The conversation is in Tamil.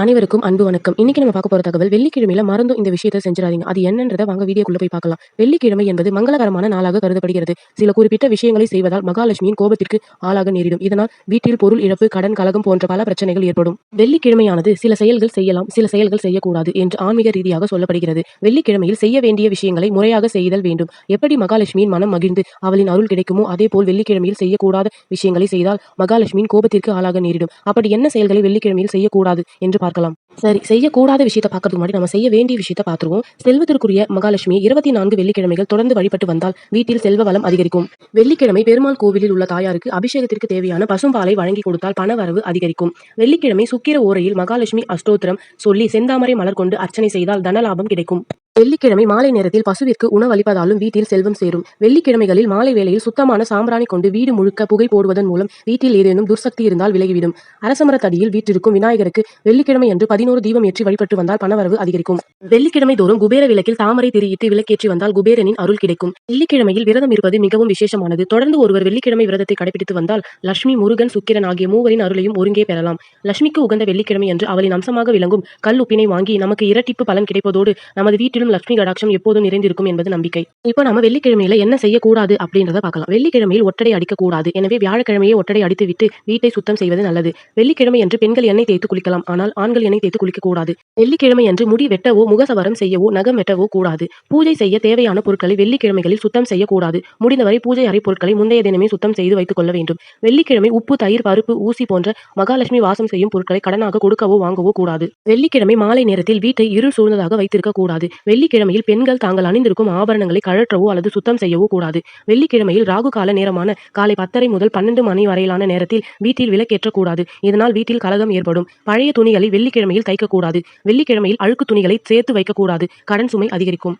அனைவருக்கும் அன்பு வணக்கம். இன்னைக்கு நம்ம பார்க்க போற தகவல் வெள்ளிக்கிழமையில மறந்தும் இந்த விஷயத்தை செஞ்சிடாதீங்க. அது என்னன்றதை வாங்க வீடியோக்குள்ள போய் பார்க்கலாம். வெள்ளிக்கிழமை என்பது மங்களகரமான நாளாக கருதப்படுகிறது. சில குறிப்பிட்ட விஷயங்களை செய்வதால் மகாலட்சுமியின் கோபத்திற்கு ஆளாக நேரிடும். இதனால் வீட்டில் பொருள் இழப்பு கடன் கலகம் போன்ற பல பிரச்சனைகள் ஏற்படும். வெள்ளிக்கிழமையானது சில செயல்கள் செய்யலாம் சில செயல்கள் செய்யக்கூடாது என்று ஆன்மீக ரீதியாக சொல்லப்படுகிறது. வெள்ளிக்கிழமையில் செய்ய வேண்டிய விஷயங்களை முறையாக செய்தல் வேண்டும். எப்படி மகாலட்சுமியின் மனம் மகிழ்ந்து அவளின் அருள் கிடைக்குமோ அதே போல் வெள்ளிக்கிழமையில் செய்யக்கூடாத விஷயங்களை செய்தால் மகாலட்சுமியின் கோபத்திற்கு ஆளாக நேரிடும். அப்படி என்ன செயல்களை வெள்ளிக்கிழமையில் செய்யக்கூடாது என்று பார்க்கலாம். சரி செய்யக்கூடாத விஷயத்தை பார்க்கறதுக்கு முன்னாடி நம்ம செய்ய வேண்டிய விஷயத்தை பார்த்துருவோம். செல்வத்திற்குரிய மகாலட்சுமி இருபத்தி நான்கு வெள்ளிக்கிழமைகள் தொடர்ந்து வழிபட்டு வந்தால் வீட்டில் செல்வ வளம் அதிகரிக்கும். வெள்ளிக்கிழமை பெருமாள் கோவிலில் உள்ள தாயாருக்கு அபிஷேகத்திற்கு தேவையான பசும்பாலை வழங்கி கொடுத்தால் பணவரவு அதிகரிக்கும். வெள்ளிக்கிழமை சுக்கிர ஓரையில் மகாலட்சுமி அஷ்டோத்திரம் சொல்லி செந்தாமரை மலர் கொண்டு அர்ச்சனை செய்தால் தனலாபம் கிடைக்கும். வெள்ளிக்கிழமை மாலை நேரத்தில் பசுவிற்கு உணவளிப்பதாலும் வீட்டில் செல்வம் சேரும். வெள்ளிக்கிழமைகளில் மாலை வேளையில் சுத்தமான சாம்பிராணி கொண்டு வீடு முழுக்க புகை போடுவதன் மூலம் வீட்டில் ஏதேனும் துர்சக்தி இருந்தால் விலகிவிடும். அரசமரத்தடியில் வீட்டிற்கும் விநாயகருக்கு வெள்ளிக்கிழமை என்று பதினோரு தீபம் ஏற்றி வழிபட்டு வந்தால் பணவரவு அதிகரிக்கும். வெள்ளிக்கிழமை தோறும் குபேர விளக்கில் தாமரை திரியிட்டு விளக்கேற்றி வந்தால் குபேரனின் அருள் கிடைக்கும். வெள்ளிக்கிழமையில் விரதம் இருப்பது மிகவும் விசேஷமானது. தொடர்ந்து ஒருவர் வெள்ளிக்கிழமை விரதத்தை கடைபிடித்து வந்தால் லட்சுமி முருகன் சுக்கிரன் ஆகிய மூவரின் அருளையும் ஒருங்கே பெறலாம். லட்சுமிக்கு உகந்த வெள்ளிக்கிழமை என்று அவளின் அம்சமாக விளங்கும் கல் உப்பினை வாங்கி நமக்கு இரட்டிப்பு பலன் கிடைப்பதோடு நமது வீட்டில் வீட்டிலும் லட்சுமி கடாட்சம் எப்போதும் நிறைந்திருக்கும் என்பது நம்பிக்கை. இப்போ நம்ம வெள்ளிக்கிழமையில என்ன செய்யக்கூடாது அப்படின்றத பார்க்கலாம். வெள்ளிக்கிழமையில் ஒட்டடை அடிக்கக்கூடாது. எனவே வியாழக்கிழமையே ஒட்டடை அடித்து விட்டு வீட்டை சுத்தம் செய்வது நல்லது. வெள்ளிக்கிழமை என்று பெண்கள் எண்ணெய் தேய்த்து குளிக்கலாம். ஆனால் ஆண்கள் எண்ணெய் தேய்த்து குளிக்க கூடாது வெள்ளிக்கிழமை என்று முடி வெட்டவோ முகசவரம் செய்யவோ நகம் வெட்டவோ கூடாது. பூஜை செய்ய தேவையான பொருட்களை வெள்ளிக்கிழமைகளில் சுத்தம் செய்யக்கூடாது. முடிந்தவரை பூஜை அறை பொருட்களை முந்தைய தினமே சுத்தம் செய்து வைத்துக் கொள்ள வேண்டும். வெள்ளிக்கிழமை உப்பு தயிர் பருப்பு ஊசி போன்ற மகாலட்சுமி வாசம் செய்யும் பொருட்களை கடனாக கொடுக்கவோ வாங்கவோ கூடாது. வெள்ளிக்கிழமை மாலை நேரத்தில் வீட்டை இருள் சூழ்ந்ததாக வைத்திருக்க கூடாது வெள்ளிக்கிழமையில் பெண்கள் தாங்கள் அணிந்திருக்கும் ஆபரணங்களை கழற்றவோ அல்லது சுத்தம் செய்யவோ கூடாது. வெள்ளிக்கிழமையில் ராகு கால நேரமான காலை பத்தரை முதல் பன்னெண்டு மணி வரையிலான நேரத்தில் வீட்டில் விலக்கேற்றக்கூடாது இதனால் வீட்டில் கலகம் ஏற்படும். பழைய துணிகளை வெள்ளிக்கிழமையில் தைக்கக்கூடாது. வெள்ளிக்கிழமையில் அழுக்கு துணிகளை சேர்த்து வைக்கக்கூடாது. கடன் சுமை அதிகரிக்கும்.